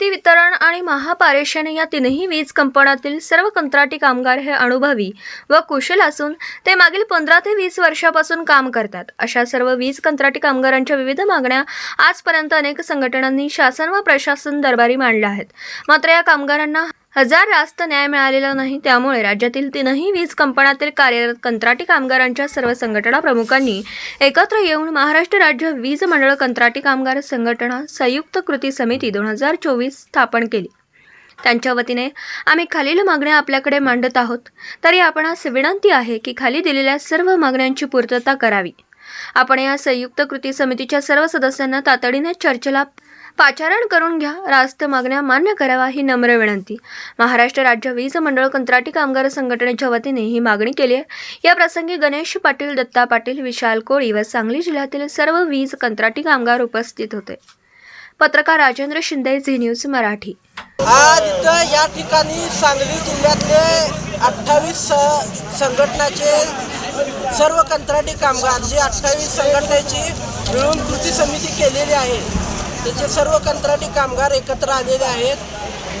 वितरण आणि महापारेषण या तीनही वीज कंपन्यातील सर्व कंत्राटी कामगार हे अनुभवी व कुशल असून ते मागील पंधरा ते वीस वर्षापासून काम करतात. अशा सर्व वीज कंत्राटी कामगारांच्या विविध मागण्या आजपर्यंत अनेक संघटनांनी शासन व प्रशासन दरबारी मांडल्या आहेत. मात्र या कामगारांना हजार रास्त न्याय मिळालेला नाही त्यामुळे राज्यातील तीनही वीज कंपन्यातील कार्यरत कंत्राटी कामगारांच्या सर्व संघटना प्रमुखांनी एकत्र येऊन महाराष्ट्र राज्य वीज मंडळ कंत्राटी कामगार संघटना संयुक्त कृती समिती दोन हजार चोवीस स्थापन केली. त्यांच्या वतीने आम्ही खालील मागण्या आपल्याकडे मांडत आहोत. तरी आपणास विनंती आहे की खाली दिलेल्या सर्व मागण्यांची पूर्तता करावी. आपण या संयुक्त कृती समितीच्या सर्व सदस्यांना तातडीने चर्चेला पाचारण करून घ्या. रास्त मागण्या मान्य करावा ही नम्र विनंती. महाराष्ट्र राज्य वीज मंडळ कंत्राटी कामगार संघटनेच्या वतीने ही मागणी केली आहे. या प्रसंगी गणेश पाटील दत्ता पाटील विशाल कोळी व सांगली जिल्ह्यातील सर्व वीज कंत्राटी कामगार उपस्थित होते. पत्रकार राजेंद्र शिंदे झी न्यूज मराठी. आज इथं या ठिकाणी सांगली जिल्ह्यातले अठ्ठावीस संघटनाचे सर्व कंत्राटी कामगार जे अठ्ठावीस संघटनेची मिळून कृती समिती केलेली आहे त्याचे सर्व कंत्राटी कामगार एकत्र आलेले आहेत.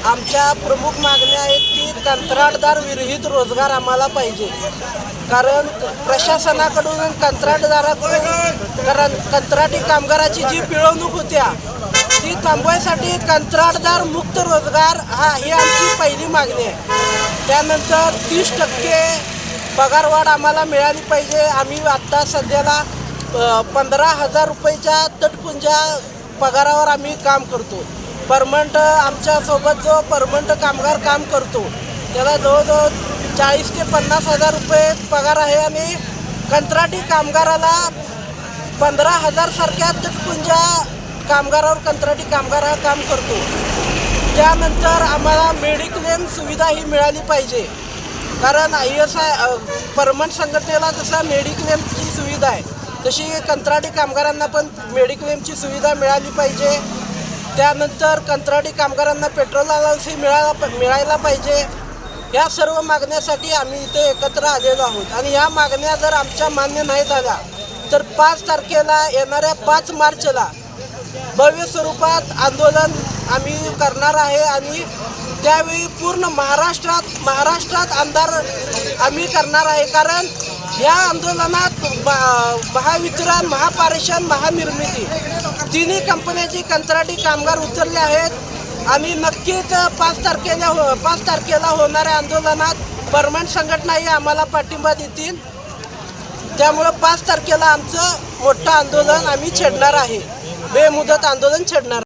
आमच्या प्रमुख मागण्या आहेत की कंत्राटदार विरहित रोजगार आम्हाला पाहिजे. कारण प्रशासनाकडून कंत्राटदाराकडून कारण कंत्राटी कामगाराची जी पिळवणूक होत्या ती थांबवायसाठी कंत्राटदार मुक्त रोजगार हा ही आमची पहिली मागणी आहे. त्यानंतर तीस टक्के पगारवाढ आम्हाला मिळाली पाहिजे. आम्ही आत्ता सध्याला पंधरा हजार रुपयेच्या तटपुंजा पगारावर आम्ही काम करतो. परमनंट आमच्यासोबत जो परमनंट कामगार काम करतो त्याला जवळजवळ चाळीस ते पन्नास हजार रुपये पगार आहे आणि कंत्राटी कामगाराला पंधरा हजार सारख्या तटपुंजा कामगारावर कंत्राटी कामगार हा काम करतो. त्यानंतर आम्हाला मेडिक्लेम सुविधा ही मिळाली पाहिजे. कारण आय एस आय परमनंट संघटनेला जसा मेडिक्लेमची सुविधा आहे तशी कंत्राटी कामगारांना पण मेडिक्लेमची सुविधा मिळाली पाहिजे. त्यानंतर कंत्राटी कामगारांना पेट्रोल अलाउन्सही मिळाला मिळायला पाहिजे. या सर्व मागण्यासाठी आम्ही इथे एकत्र आलेलो आहोत. आणि या मागण्या जर आमच्या मान्य नाही झाल्या तर पाच तारखेला येणाऱ्या पाच मार्चला भव्य स्वरूपात आंदोलन आम्ही करणार आहे. आणि त्यावेळी पूर्ण महाराष्ट्रात महाराष्ट्रात आमदार आम्ही करणार आहे. कारण या आंदोलनात महावितरण महापारेषण महानिर्मिती तिन्ही कंपन्याचे कंत्राटी कामगार उतरले आहेत. आणि नक्कीच पाच तारखेला हो पाच तारखेला होणाऱ्या आंदोलनात परमनंट संघटनाही आम्हाला पाठिंबा देतील. त्यामुळं पाच तारखेला आमचं मोठं आंदोलन आम्ही छेडणार आहे. बेमुदत आंदोलन छेडणार